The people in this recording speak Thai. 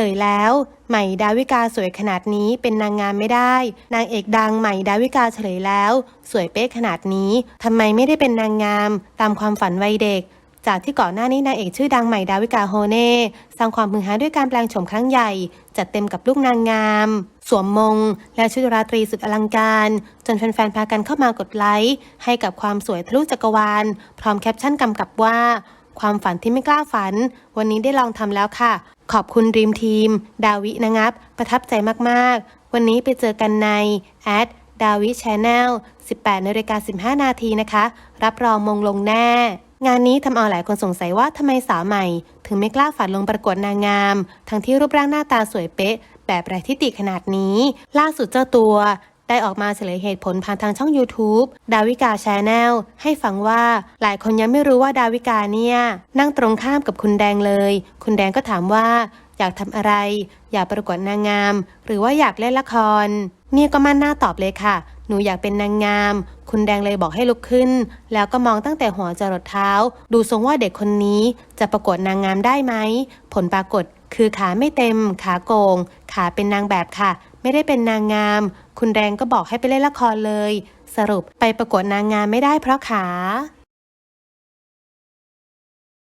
ลยแล้ว ใหม่ดาวิกาสวยขนาดนี้เป็นนางงามไม่ได้ นางเอกดังใหม่ดาวิกาเฉลยแล้ว สวยเป๊ะขนาดนี้ทำไมไม่ได้เป็นนางงามตามความฝันวัยเด็กจากที่ก่อนหน้านี้นางเอกชื่อดังใหม่ดาวิกาโฮเน่สร้างความฮือฮาด้วยการแปลงโฉมครั้งใหญ่ จัดเต็มกับลูกนางงาม สวมมง และชุดราตรีสุดอลังการ จนแฟนๆพากันเข้ามากดไลค์ให้กับความสวยทะลุจักรวาล พร้อมแคปชั่นกำกับว่า ความฝันที่ไม่กล้าฝัน วันนี้ได้ลองทำแล้วค่ะ ขอบคุณดีมทีม ดาวินะงับ ประทับใจมากๆ วันนี้ไปเจอกันในแอดดาวิชแนล18นาฬิกา15 นาทีนะคะ รับรองมงลงแน่ งานนี้ทำเอาหลายคนสงสัยว่าทำไมสาวใหม่ ถึงไม่กล้าฝันลงประกวดนางงาม ทั้งที่รูปร่างหน้าตาสวยเป๊ะ แบบไรทิฏฐิขนาดนี้ ล่าสุดเจ้าตัว ได้ออกมาเฉลยเหตุผลผ่านทางช่อง YouTube ดาวิกาชาแนลให้ฟังว่าหลายคนยังไม่รู้ว่าดาวิกาเนี่ย นั่งตรงข้ามกับคุณแดงเลย คุณแดงก็ถามว่า อยากทำอะไร อยากประกวดนางงาม หรือว่าอยากเล่นละคร เนี่ยก็มั่นหน้าตอบเลยค่ะ หนูอยากเป็นนางงาม คุณแดงเลยบอกให้ลุกขึ้น แล้วก็มองตั้งแต่หัวจรดเท้า ดูทรงว่าเด็กคนนี้จะประกวดนางงามได้ไหมผลปรากฏคือขาไม่เต็ม ขาโกง ขาเป็นนางแบบค่ะ ไม่ได้เป็นนางงาม คุณแดงก็บอกให้ไปเล่นละครเลย สรุปไปประกวดนางงามไม่ได้เพราะขา